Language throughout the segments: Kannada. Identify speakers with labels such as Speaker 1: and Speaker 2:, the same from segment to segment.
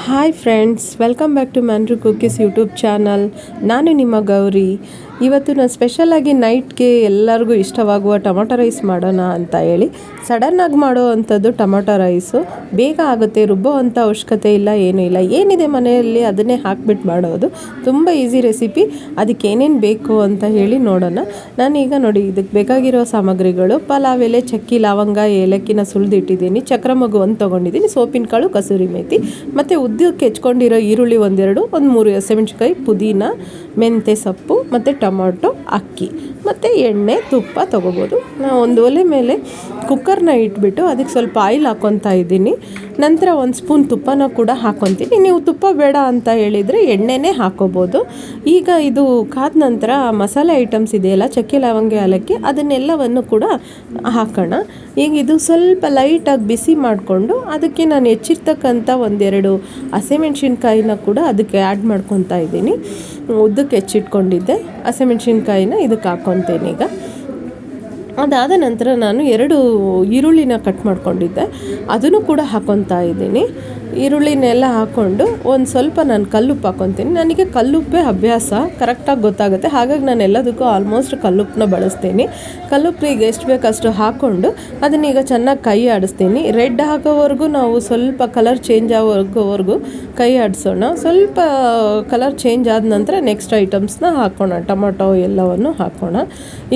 Speaker 1: Hi friends welcome back to ಮ್ಯಾನ್ರು cookies YouTube channel ನಾನು ನಿಮ್ಮ ಗೌರಿ. ಇವತ್ತು ನಾನು ಸ್ಪೆಷಲಾಗಿ ನೈಟ್ಗೆ ಎಲ್ಲರಿಗೂ ಇಷ್ಟವಾಗುವ ಟೊಮೊಟೊ ರೈಸ್ ಮಾಡೋಣ ಅಂತ ಹೇಳಿ ಸಡನ್ನಾಗಿ ಮಾಡೋ ಅಂಥದ್ದು ಟೊಮೊಟೊ ರೈಸು ಬೇಗ ಆಗುತ್ತೆ ರುಬ್ಬೋ ಅಂಥ ಅವಶ್ಯಕತೆ ಇಲ್ಲ, ಏನೂ ಇಲ್ಲ. ಏನಿದೆ ಮನೆಯಲ್ಲಿ ಅದನ್ನೇ ಹಾಕ್ಬಿಟ್ಟು ಮಾಡೋದು. ತುಂಬ ಈಸಿ ರೆಸಿಪಿ ಅದಕ್ಕೆ ಏನೇನು ಬೇಕು ಅಂತ ಹೇಳಿ ನೋಡೋಣ. ನಾನೀಗ ನೋಡಿ, ಇದಕ್ಕೆ ಬೇಕಾಗಿರೋ ಸಾಮಗ್ರಿಗಳು. ಪಲಾವ್, ಎಲೆ, ಚಕ್ಕಿ, ಲವಂಗ, ಏಲಕ್ಕಿನ ಸುಲಿದಿಟ್ಟಿದ್ದೀನಿ. ಚಕ್ರ ಮಗು ಒಂದು ತೊಗೊಂಡಿದ್ದೀನಿ. ಸೋಪಿನ ಕಾಳು ಕಸೂರಿ ಮೇಥಿ ಮತ್ತು ಉದ್ದಕ್ಕೆ ಹೆಚ್ಕೊಂಡಿರೋ ಈರುಳ್ಳಿ ಒಂದೆರಡು, ಒಂದು ಮೂರು ಹಸೆಮೆಣ್ಸಿಕಾಯಿ ಪುದೀನ ಮೆಂತೆ ಸೊಪ್ಪು, ಮತ್ತು ಟೊಮೊಟೊ, ಅಕ್ಕಿ ಮತ್ತು ಎಣ್ಣೆ, ತುಪ್ಪ ತೊಗೋಬೋದು. ನಾನು ಒಂದು ಒಲೆ ಮೇಲೆ ಕುಕ್ಕರ್ನ ಇಟ್ಬಿಟ್ಟು ಅದಕ್ಕೆ ಸ್ವಲ್ಪ ಆಯಿಲ್ ಹಾಕ್ಕೊತಾ ಇದ್ದೀನಿ. ನಂತರ ಒಂದು ಸ್ಪೂನ್ ತುಪ್ಪನ ಕೂಡ ಹಾಕ್ಕೊತೀನಿ ನೀವು ತುಪ್ಪ ಬೇಡ ಅಂತ ಹೇಳಿದರೆ ಎಣ್ಣೆನೇ ಹಾಕೋಬೋದು. ಈಗ ಇದು ಕಾದ ನಂತರ ಮಸಾಲೆ ಐಟಮ್ಸ್ ಇದೆಯಲ್ಲ, ಚಕ್ಕೆ, ಲವಂಗ, ಏಲಕ್ಕಿ, ಅದನ್ನೆಲ್ಲವನ್ನು ಕೂಡ ಹಾಕೋಣ. ಈಗ ಇದು ಸ್ವಲ್ಪ ಲೈಟಾಗಿ ಬಿಸಿ ಮಾಡಿಕೊಂಡು ಅದಕ್ಕೆ ನಾನು ಹೆಚ್ಚಿರ್ತಕ್ಕಂಥ ಒಂದೆರಡು ಹಸಿಮೆಣ್ಸಿನ್ಕಾಯಿನ ಕೂಡ ಅದಕ್ಕೆ ಆ್ಯಡ್ ಮಾಡ್ಕೊತಾ ಇದ್ದೀನಿ. ಉದ್ದಕ್ಕೆ ಹೆಚ್ಚಿಟ್ಕೊಂಡಿದ್ದೆ. ಹಸಿಮೆಣ್ಸಿನ್ಕಾಯಿನ ಇದಕ್ಕೆ ಹಾಕೊತೇನೆ ಈಗ. ಅದಾದ ನಂತರ ನಾನು ಎರಡು ಈರುಳ್ಳಿನ ಕಟ್ ಮಾಡ್ಕೊಂಡಿದ್ದೆ. ಅದನ್ನು ಕೂಡ ಹಾಕೊತಾ ಇದ್ದೀನಿ. ಈರುಳ್ಳಿನೆಲ್ಲ ಹಾಕ್ಕೊಂಡು ಒಂದು ಸ್ವಲ್ಪ ನಾನು ಕಲ್ಲುಪ್ಪು ಹಾಕ್ಕೊತೀನಿ ನನಗೆ ಕಲ್ಲುಪ್ಪೇ ಅಭ್ಯಾಸ ಕರೆಕ್ಟಾಗಿ ಗೊತ್ತಾಗುತ್ತೆ. ಹಾಗಾಗಿ ನಾನು ಎಲ್ಲದಕ್ಕೂ ಆಲ್ಮೋಸ್ಟ್ ಕಲ್ಲುಪ್ಪನ್ನ ಬಳಸ್ತೀನಿ. ಕಲ್ಲುಪ್ಪಿಗೆ ಎಷ್ಟು ಬೇಕಷ್ಟು ಹಾಕ್ಕೊಂಡು ಅದನ್ನೀಗ ಚೆನ್ನಾಗಿ ಕೈ ಆಡಿಸ್ತೀನಿ. ರೆಡ್ ಹಾಕೋವರೆಗೂ ನಾವು ಸ್ವಲ್ಪ ಕಲರ್ ಚೇಂಜ್ ಆಗೋವರೆಗೂ ಕೈ ಆಡಿಸೋಣ. ಸ್ವಲ್ಪ ಕಲರ್ ಚೇಂಜ್ ಆದ ನಂತರ ನೆಕ್ಸ್ಟ್ ಐಟಮ್ಸ್ನ ಹಾಕೋಣ. ಟೊಮೊಟೊ ಎಲ್ಲವನ್ನು ಹಾಕೋಣ.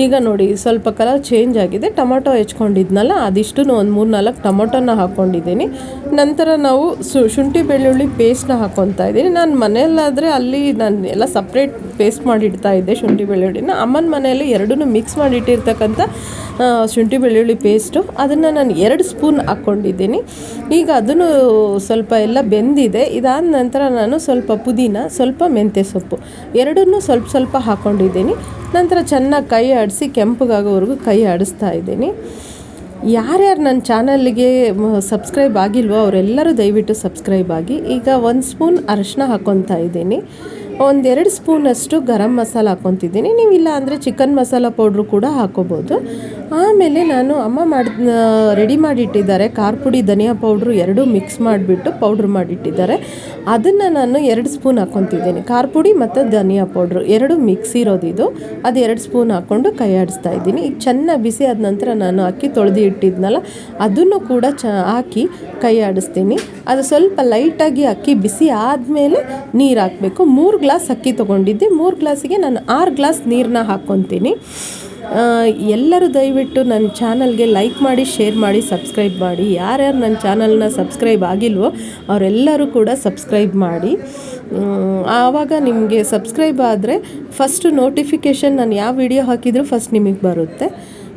Speaker 1: ಈಗ ನೋಡಿ, ಸ್ವಲ್ಪ ಕಲರ್ ಚೇಂಜ್ ಆಗಿದೆ. ಟೊಮೊಟೊ ಹೆಚ್ಕೊಂಡಿದ್ನಲ್ಲ ಅದಿಷ್ಟು ಒಂದು ಮೂರು ನಾಲ್ಕು ಟೊಮೊಟೊನ ಹಾಕ್ಕೊಂಡಿದ್ದೀನಿ ನಂತರ ನಾವು ಸು ಶುಂಠಿ ಬೆಳ್ಳುಳ್ಳಿ ಪೇಸ್ಟ್ನ ಹಾಕ್ಕೊತಾ ಇದ್ದೀನಿ. ನಾನು ಮನೆಯಲ್ಲಾದರೆ ಅಲ್ಲಿ ನಾನು ಎಲ್ಲ ಸಪ್ರೇಟ್ ಪೇಸ್ಟ್ ಮಾಡಿಡ್ತಾ ಇದ್ದೆ ಶುಂಠಿ ಬೆಳ್ಳುಳ್ಳಿನ. ಅಮ್ಮನ ಮನೆಯಲ್ಲಿ ಎರಡನ್ನೂ ಮಿಕ್ಸ್ ಮಾಡಿಟ್ಟಿರ್ತಕ್ಕಂಥ ಶುಂಠಿ ಬೆಳ್ಳುಳ್ಳಿ ಪೇಸ್ಟು ಅದನ್ನು ನಾನು ಎರಡು ಸ್ಪೂನ್ ಹಾಕ್ಕೊಂಡಿದ್ದೀನಿ. ಈಗ ಅದನ್ನು ಸ್ವಲ್ಪ ಎಲ್ಲ ಬೆಂದಿದೆ. ಇದಾದ ನಂತರ ನಾನು ಸ್ವಲ್ಪ ಪುದೀನ, ಸ್ವಲ್ಪ ಮೆಂತ್ಯ ಸೊಪ್ಪು. ಎರಡನ್ನೂ ಸ್ವಲ್ಪ ಸ್ವಲ್ಪ ಹಾಕ್ಕೊಂಡಿದ್ದೀನಿ ನಂತರ ಚೆನ್ನಾಗಿ ಕೈ ಆಡಿಸಿ ಕೆಂಪಗಾಗೋವರೆಗೂ ಕೈ ಆಡಿಸ್ತಾ ಇದ್ದೀನಿ. ಯಾರ್ಯಾರು ನನ್ನ ಚಾನಲ್ಗೆ ಸಬ್ಸ್ಕ್ರೈಬ್ ಆಗಿಲ್ವೋ ಅವರೆಲ್ಲರೂ ದಯವಿಟ್ಟು ಸಬ್ಸ್ಕ್ರೈಬ್ ಆಗಿ. ಈಗ ಒಂದು ಸ್ಪೂನ್ ಅರಶಿನ ಹಾಕ್ಕೊತಾ ಇದ್ದೀನಿ. ಒಂದೆರಡು ಸ್ಪೂನಷ್ಟು ಗರಂ ಮಸಾಲ ಹಾಕ್ಕೊತಿದ್ದೀನಿ ನೀವು ಇಲ್ಲ ಅಂದರೆ ಚಿಕನ್ ಮಸಾಲ ಪೌಡ್ರು ಕೂಡ ಹಾಕೋಬೋದು. ಆಮೇಲೆ ನಾನು ಅಮ್ಮ ಮಾಡಿ ರೆಡಿ ಮಾಡಿಟ್ಟಿದ್ದಾರೆ. ಖಾರ ಪುಡಿ ಧನಿಯಾ ಪೌಡ್ರು ಎರಡೂ ಮಿಕ್ಸ್ ಮಾಡಿಬಿಟ್ಟು ಪೌಡ್ರ್ ಮಾಡಿಟ್ಟಿದ್ದಾರೆ. ಅದನ್ನು ನಾನು ಎರಡು ಸ್ಪೂನ್ ಹಾಕ್ಕೊತಿದ್ದೀನಿ ಖಾರ ಪುಡಿ ಮತ್ತು ಧನಿಯಾ ಪೌಡ್ರು ಎರಡು ಮಿಕ್ಸ್ ಇರೋದಿದು. ಅದು ಎರಡು ಸ್ಪೂನ್ ಹಾಕ್ಕೊಂಡು ಕೈ ಆಡಿಸ್ತಾ ಇದ್ದೀನಿ. ಈಗ ಚೆನ್ನಾಗಿ ಬಿಸಿ ಆದ ನಂತರ ನಾನು ಅಕ್ಕಿ ತೊಳೆದು ಇಟ್ಟಿದ್ನಲ್ಲ, ಅದನ್ನು ಕೂಡ ಚ, ಹಾಕಿ ಕೈ ಆಡಿಸ್ತೀನಿ ಅದು ಸ್ವಲ್ಪ ಲೈಟಾಗಿ ಅಕ್ಕಿ ಬಿಸಿ ಆದಮೇಲೆ ನೀರು ಹಾಕಬೇಕು. ಮೂರು ಗ್ಲಾಸ್ ಅಕ್ಕಿ ತೊಗೊಂಡಿದ್ದೆ. ಮೂರು ಗ್ಲಾಸಿಗೆ ನಾನು ಆರು ಗ್ಲಾಸ್ ನೀರನ್ನ ಹಾಕ್ಕೊತೀನಿ ಎಲ್ಲರೂ ದಯವಿಟ್ಟು ನನ್ನ ಚಾನಲ್ಗೆ ಲೈಕ್ ಮಾಡಿ, ಶೇರ್ ಮಾಡಿ, ಸಬ್ಸ್ಕ್ರೈಬ್ ಮಾಡಿ. ಯಾರ್ಯಾರು ನನ್ನ ಚಾನಲ್ನ ಸಬ್ಸ್ಕ್ರೈಬ್ ಆಗಿಲ್ವೋ ಅವರೆಲ್ಲರೂ ಕೂಡ ಸಬ್ಸ್ಕ್ರೈಬ್ ಮಾಡಿ. ಆವಾಗ ನಿಮಗೆ ಸಬ್ಸ್ಕ್ರೈಬ್ ಆದರೆ ಫಸ್ಟು ನೋಟಿಫಿಕೇಷನ್ ನಾನು ಯಾವ ವಿಡಿಯೋ ಹಾಕಿದರೂ ಫಸ್ಟ್ ನಿಮಗೆ ಬರುತ್ತೆ.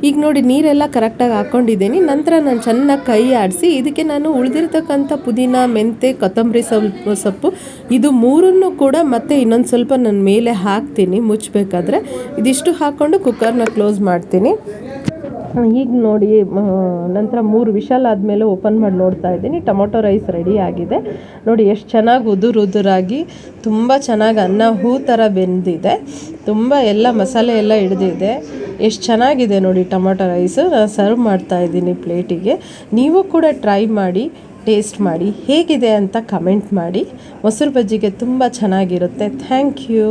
Speaker 1: ಈಗ ನೋಡಿ, ನೀರೆಲ್ಲ ಕರೆಕ್ಟಾಗಿ ಹಾಕ್ಕೊಂಡಿದ್ದೀನಿ. ನಂತರ ನಾನು ಚೆನ್ನಾಗಿ ಕೈ ಆಡಿಸಿ, ಇದಕ್ಕೆ ನಾನು ಉಳಿದಿರ್ತಕ್ಕಂಥ ಪುದೀನ ಮೆಂತೆ ಕೊತ್ತಂಬರಿ ಸ್ವಲ್ಪ ಸೊಪ್ಪು, ಇದು ಮೂರನ್ನು ಕೂಡ ಮತ್ತೆ ಇನ್ನೊಂದು ಸ್ವಲ್ಪ ನನ್ನ ಮೇಲೆ ಹಾಕ್ತೀನಿ ಮುಚ್ಚಬೇಕಾದ್ರೆ ಇದಿಷ್ಟು ಹಾಕ್ಕೊಂಡು ಕುಕ್ಕರ್ನ ಕ್ಲೋಸ್ ಮಾಡ್ತೀನಿ. ಈಗ ನೋಡಿ ನಂತರ ಮೂರು ವಿಶಾಲ್ ಆದಮೇಲೆ ಓಪನ್ ಮಾಡಿ ನೋಡ್ತಾ ಇದ್ದೀನಿ. ಟೊಮೊಟೊ ರೈಸ್ ರೆಡಿ ಆಗಿದೆ. ನೋಡಿ, ಎಷ್ಟು ಚೆನ್ನಾಗಿ ಉದುರು ಉದುರಾಗಿ ತುಂಬ ಚೆನ್ನಾಗಿ ಅನ್ನ ಹೂ ಥರ ಬೆಂದಿದೆ. ತುಂಬ ಎಲ್ಲ ಮಸಾಲೆ ಎಲ್ಲ ಹಿಡ್ದಿದೆ. ಎಷ್ಟು ಚೆನ್ನಾಗಿದೆ ನೋಡಿ ಟೊಮೊಟೊ ರೈಸು. ನಾನು ಸರ್ವ್ ಮಾಡ್ತಾ ಇದ್ದೀನಿ ಪ್ಲೇಟಿಗೆ ನೀವು ಕೂಡ ಟ್ರೈ ಮಾಡಿ ಟೇಸ್ಟ್ ಮಾಡಿ. ಹೇಗಿದೆ ಅಂತ ಕಮೆಂಟ್ ಮಾಡಿ. ಮೊಸರು ಬಜ್ಜಿಗೆ ತುಂಬ ಚೆನ್ನಾಗಿರುತ್ತೆ. Thank you